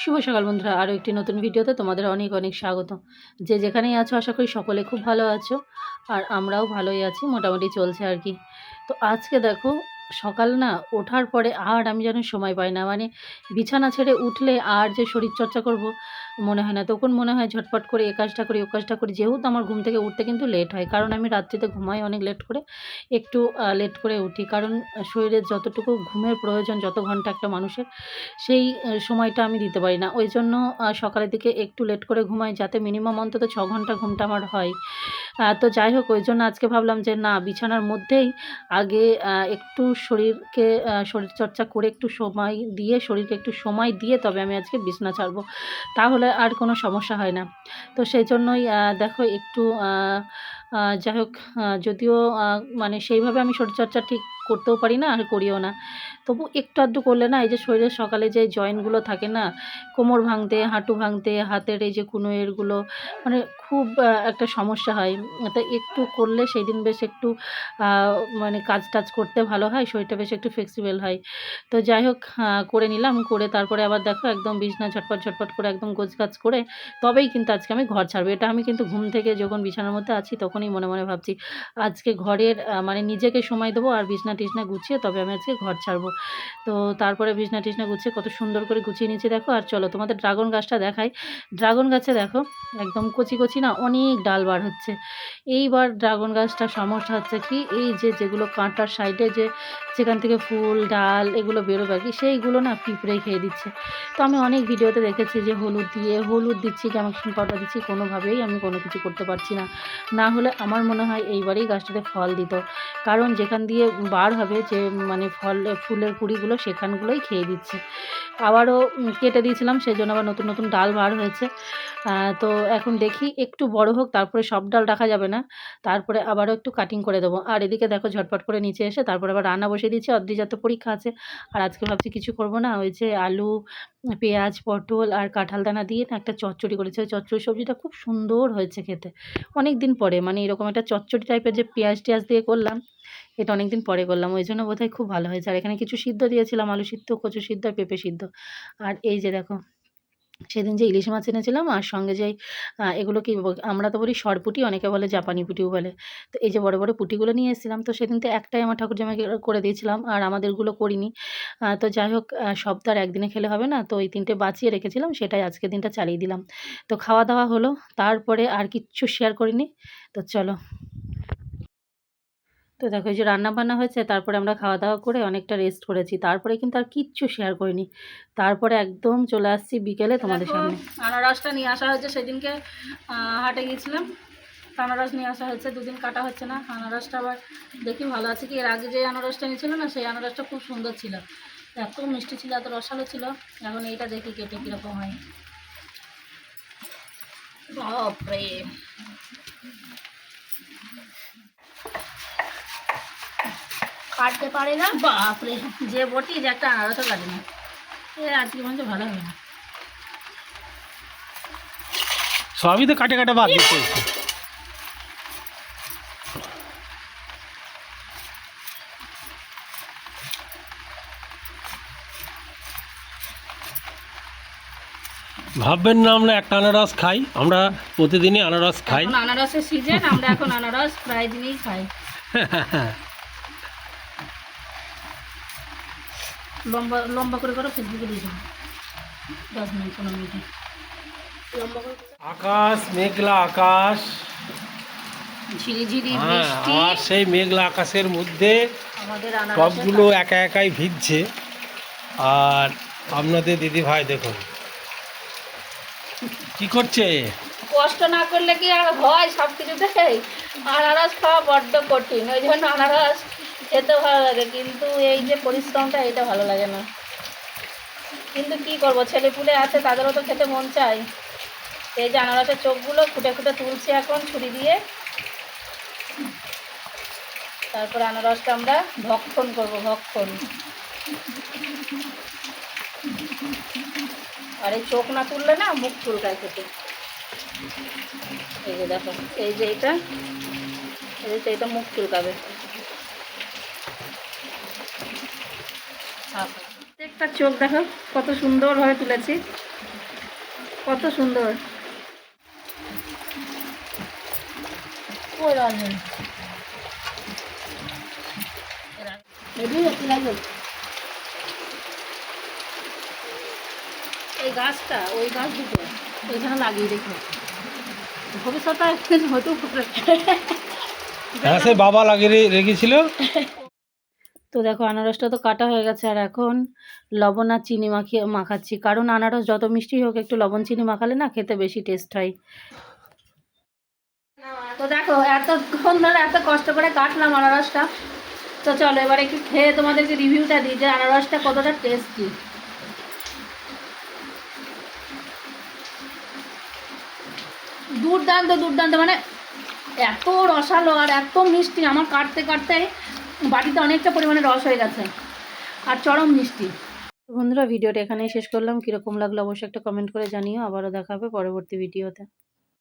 শুভ সকাল বন্ধুরা, আরও একটি নতুন ভিডিওতে তোমাদের অনেক অনেক স্বাগত। যে যেখানেই আছো, আশা করি সকলে খুব ভালো আছো, আর আমরাও ভালোই আছি, মোটামুটি চলছে আর কি। তো আজকে দেখো সকাল না ওঠার পরে আর আমি যেন সময় পাই না। মানে বিছানা ছেড়ে উঠলে আর যে শরীর চর্চা করব মনে হয় না। তখন মনে হয় ঝটপট করে এ কাজটা করি, ও কাজটা করি। যেহেতু আমার ঘুম থেকে উঠতে কিন্তু লেট হয়, কারণ আমি রাত্রিতে ঘুমাই অনেক লেট করে, একটু লেট করে উঠি। কারণ শরীরের যতটুকু ঘুমের প্রয়োজন, যত ঘণ্টা একটা মানুষের, সেই সময়টা আমি দিতে পারি না। ওই জন্য সকালের দিকে একটু লেট করে ঘুমাই, যাতে মিনিমাম অন্তত ছ ঘণ্টা ঘুমটা আমার হয়। তো যাই হোক, ওই জন্য আজকে ভাবলাম যে না, বিছানার মধ্যেই আগে একটু শরীরকে শরীরচর্চা করে একটু সময় দিয়ে, শরীরকে একটু সময় দিয়ে তবে আমি আজকে বিছানা ছাড়বো। তাহলে আর কোনো সমস্যা হয় না। তো সেই জন্যই দেখো একটু যাই হোক যদিও মানে সেইভাবে আমি শরীরচর্চা ঠিক করতেও পারি না আর করিও না। তবু একটু আধটু করলে না, এই যে শরীরের সকালে যে জয়েন্টগুলো থাকে না, কোমর ভাঙতে, হাঁটু ভাঙতে, হাতের এই যে কুনোয়েরগুলো মানে খুব একটা সমস্যা হয়। তা একটু করলে সেই দিন বেশ একটু মানে কাজ টাজ করতে ভালো হয়, শরীরটা বেশ একটু ফ্লেক্সিবল হয়। তো যাই হোক করে নিলাম, করে তারপরে আবার দেখো একদম বিছনা ঝটপট ঝটপট করে একদম গোছগাছ করে তবেই কিন্তু আজকে আমি ঘর ছাড়বো। এটা আমি কিন্তু ঘুম থেকে যখন বিছানার মধ্যে আছি তখনই মনে মনে ভাবছি, আজকে ঘরের মানে নিজেকে সময় দেবো আর বিছনা টিছনা গুছিয়ে তবে আমি আজকে ঘর ছাড়বো। তো তারপরে বিছনা টিছনা গুছিয়ে কত সুন্দর করে গুছিয়ে নিয়েছি দেখো। আর চলো তোমাদের ড্রাগন গাছটা দেখাই। ড্রাগন গাছে দেখো, একদম কচি কচি না, অনেক ডাল বার হচ্ছে। এইবার ড্রাগন গাছটার সমস্যা হচ্ছে কি, এই যে যেগুলো কাঁটার সাইডে যে যেখান থেকে ফুল, ডাল এগুলো বেরোবে আর কি, সেইগুলো না পিঁপড়ে খেয়ে দিচ্ছে। তো আমি অনেক ভিডিওতে দেখেছি যে হলুদ দিয়ে, হলুদ দিচ্ছি গ্যামাক্সিন পাউডার দিচ্ছি, কোনোভাবেই আমি কোনো কিছু করতে পারছি না। না হলে আমার মনে হয় এইবারেই গাছটাতে ফল দিত। কারণ যেখান দিয়ে বার হবে যে মানে ফল, ফুলের কুড়িগুলো সেখানগুলোই খেয়ে দিচ্ছে। আবারও কেটে দিয়েছিলাম সেই জন্য আবার নতুন নতুন ডাল বার হয়েছে। তো এখন দেখি একটু বড় হোক, তারপরে সব ডাল রাখা যাবে না। তারপরে আবারও একটু কাটিং করে দেবো। আর এদিকে দেখো ঝটপট করে নিচে এসে তারপরে আবার রান্না বসিয়ে দিয়েছি অদ্রিজাত পরীক্ষা আছে। আর আজকে ভাবছি কিছু করব না। ওই যে আলু, পেঁয়াজ, পটল আর কাঁঠাল দানা দিয়ে একটা চচ্চড়ি করেছে। ওই চচ্চড়ি সবজিটা খুব সুন্দর হয়েছে খেতে। অনেক দিন পরে মানে এরকম একটা চচ্চড়ি টাইপের যে পেঁয়াজ টেয়াজ দিয়ে করলাম, এটা অনেক দিন পরে করলাম। ওই জন্য বোধহয় খুব ভালো হয়েছে। আর এখানে কিছু সিদ্ধ দিয়েছিলাম, আলু সিদ্ধ, কচু সিদ্ধ আর পেঁপে সিদ্ধ। আর এই যে দেখো সেদিন যে ইলিশ মাছ এনেছিলাম আর সঙ্গে যে এগুলো কি আমরা তো বলি সরপুটি, অনেকে বলে জাপানি পুটিও বলে। তো এই যে বড় বড় পুটিগুলো নিয়ে এসেছিলাম, তো সেদিন তো একটাই আমার ঠাকুর জামাইকে করে দিয়েছিলাম আর আমাদেরগুলো করিনি। তো যাই হোক আর একদিনে খেলে হবে না, তো ওই তিনটে বাঁচিয়ে রেখেছিলাম, সেটাই আজকের দিনটা চালিয়ে দিলাম। তো খাওয়া দাওয়া হলো, তারপরে আর কিচ্ছু শেয়ার করিনি, তো চলো। তো দেখো এই যে রান্না বান্না হয়েছে তারপরে আমরা খাওয়া দাওয়া করে অনেকটা রেস্ট করেছি। তারপরে কিন্তু আর কিচ্ছু শেয়ার করিনি। তারপরে একদম চলে আসছি বিকেলে তোমাদের সামনে। আনারসটা নিয়ে আসা হয়েছে। সেদিনকে হাটে গিয়েছিলাম। আনারস নিয়ে আসা হয়েছে। দুদিন কাটা হচ্ছে না। আনারসটা আবার দেখি ভালো আছে কি? এর আগে যে আনারসটা নিয়েছিল না সেই আনারসটা খুব সুন্দর ছিল। এত মিষ্টি ছিল এত রসালো ছিল। এখন এইটা দেখি কেটে কীরকম হয়। বাপরে! কাটতে পারে না। বাপরে যে বটি যে একটা আনারসও কাটে না। এ আজকে মনে হচ্ছে ভালো হবে না। সবই তো কাটে কাটে বাদ দিচ্ছে। ভাববেন না আমরা একটা আনারস খাই। আমরা প্রতিদিনই আনারস খাই। এখন আনারসের সিজন আমরা এখন আনারস প্রায় দিনেই খাই। লম্বা লম্বা করে করে ফেসবুকে দিয়ে দেবো। দশ মিনিট পনেরো মিনিটে। লম্বা করে আকাশ মেঘলা আকাশ। ঝিরিঝিরি হ্যাঁ বৃষ্টি। আর সেই মেঘলা আকাশের মধ্যে টবগুলো একা একাই ভিজছে। আর আপনাদের দিদি ভাই দেখুন। কি করছে? কষ্ট না করলে কি আর হয় সব কিছুতে আনারস খাওয়া বড্ড কঠিন। ওই জন্য আনারস খেতে ভালো লাগে, কিন্তু এই যে পরিশ্রমটা, এটা ভালো লাগে না। কিন্তু কি করব ছেলে পুলে আছে, তাদেরও তো খেতে মন চায় এই যে আনারসের চোখগুলো ফুটে ফুটে তুলছি এখন ছুরি দিয়ে। তারপরে আনারসটা আমরা ভক্ষণ করব, ভক্ষণ। আর এই চোখ না তুললে না, মুখ চুলকায় খেতে। এই যে দেখো, এই যে এটা, এই যে এটা মুখ চুলকাবে। প্রত্যেকটা চোখ দেখো কত সুন্দরভাবে তুলেছি। কত সুন্দর। এই গাছটা ওই গাছ দুটো ওইখানে লাগিয়ে দেখো। ভবিষ্যতে পারে হ্যাঁ বাবা লাগিয়ে রেখেছিল। তো দেখো আনারসটা তো কাটা হয়ে গেছে আর এখন লবণ আর চিনি মাখিয়ে মাখাচ্ছি। কারণ আনারস যত মিষ্টি হোক, একটু লবণ চিনি মাখালে না খেতে বেশি টেস্ট হয়। তো দেখো এতক্ষণ ধরে এত কষ্ট করে কাটলাম আনারসটা। তো চলো এবার একটু খেয়ে তোমাদেরকে রিভিউটা দিই যে আনারসটা কতটা টেস্টি দুর্দান্ত দুর্দান্ত মানে এত রসালো আর এত মিষ্টি আমার কাটতে কাটতে বাটিতে অনেকটা পরিমাণে রস হয়ে গেছে। আর চরম মিষ্টি। বন্ধুরা, ভিডিওটা এখানেই শেষ করলাম। কীরকম লাগল অবশ্যই একটা কমেন্ট করে জানিও। আবারও দেখাবে পরবর্তী ভিডিওতে